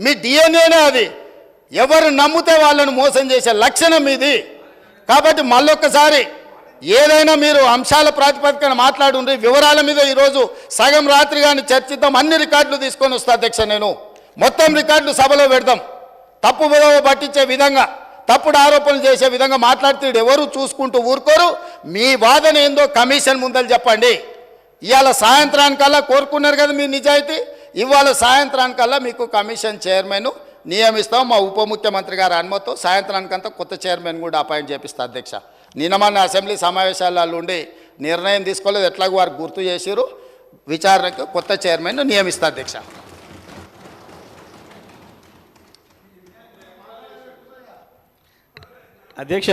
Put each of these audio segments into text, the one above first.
మీ డిఎన్ఏనే అది. ఎవరు నమ్మితే వాళ్ళను మోసం చేసే లక్షణం ఇది. కాబట్టి మళ్ళొక్కసారి ఏదైనా మీరు అంశాల ప్రాతిపదికన మాట్లాడుండ్రి వివరాల మీద ఈరోజు సగం రాత్రి కానీ చర్చిద్దాం అన్ని రికార్డులు తీసుకొని వస్తా అధ్యక్ష నేను. మొత్తం రికార్డులు సభలో పెడదాం. తప్పు విలువ పట్టించే విధంగా తప్పుడు ఆరోపణలు చేసే విధంగా మాట్లాడితే ఎవరు చూసుకుంటూ ఊరుకోరు. మీ వాదన ఏందో కమిషన్ ముందలు చెప్పండి. ఇవాళ సాయంత్రానికల్లా కోరుకున్నారు కదా మీ నిజాయితీ? ఇవాళ సాయంత్రానికల్లా మీకు కమిషన్ చైర్మన్ నియమిస్తాం. మా ఉప ముఖ్యమంత్రి గారి అనుమతితో సాయంత్రానికంతా కొత్త చైర్మన్ కూడా అపాయింట్ చేపిస్తా అధ్యక్ష. నిన్న మన అసెంబ్లీ సమావేశాలలో ఉండి నిర్ణయం తీసుకోలేదు. ఎట్లాగో వారు గుర్తు చేసిరు విచారణకు కొత్త చైర్మన్ నియమిస్తా అధ్యక్ష. అధ్యక్ష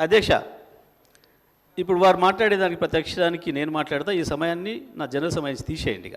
అధ్యక్ష ఇప్పుడు వారు మాట్లాడేదానికి ప్రత్యక్షానికి నేను మాట్లాడతా. ఈ సమయాన్ని నా జన సమయం తీసేయండి ఇక.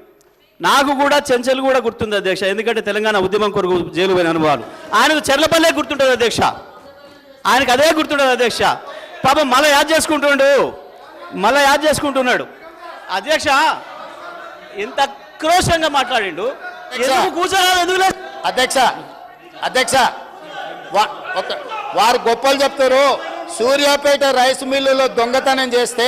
నాకు కూడా చెంచల్ కూడా గుర్తుంది అధ్యక్ష. ఎందుకంటే తెలంగాణ ఉద్యమం కొరకు జైలు పోయిన అనుభవాలు. ఆయనకు చెర్లపల్లే గుర్తుంటుంది అధ్యక్ష. ఆయనకు అదే గుర్తుంటుంది అధ్యక్ష. పాపం మళ్ళీ యాద్ చేసుకుంటుండు. మళ్ళీ యాద్ చేసుకుంటున్నాడు. అధ్యక్ష ఎంత క్రోషంగా మాట్లాడిండు. ఎందుకు కూర్చోరాదు ఎందుకు లేదు? అధ్యక్ష అధ్యక్ష. వారు గొప్పలు చెప్తారు. సూర్యాపేట రైస్ మిల్లులో దొంగతనం చేస్తే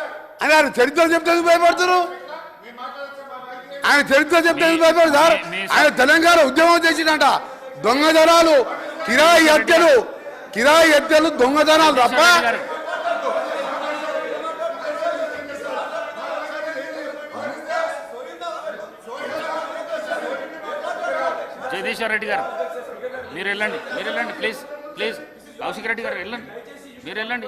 అని ఆయన చరిత్ర చెప్తే ఎందుకు భయపడుతున్నారు ఆయన చరిత్ర చెప్తే ఎందుకు భయపడరు సార్? ఆయన తెలంగాణ ఉద్యమం చేసిందంట. దొంగతనాలు కిరాయి హత్యలు కిరాయి హత్యలు దొంగతనాలు తప్ప జగదీశ్వర్ రెడ్డి గారు మీరు వెళ్ళండి మీరు వెళ్ళండి ప్లీజ్ ప్లీజ్ కౌశిక్ రెడ్డి గారు వెళ్ళండి మీరు వెళ్ళండి.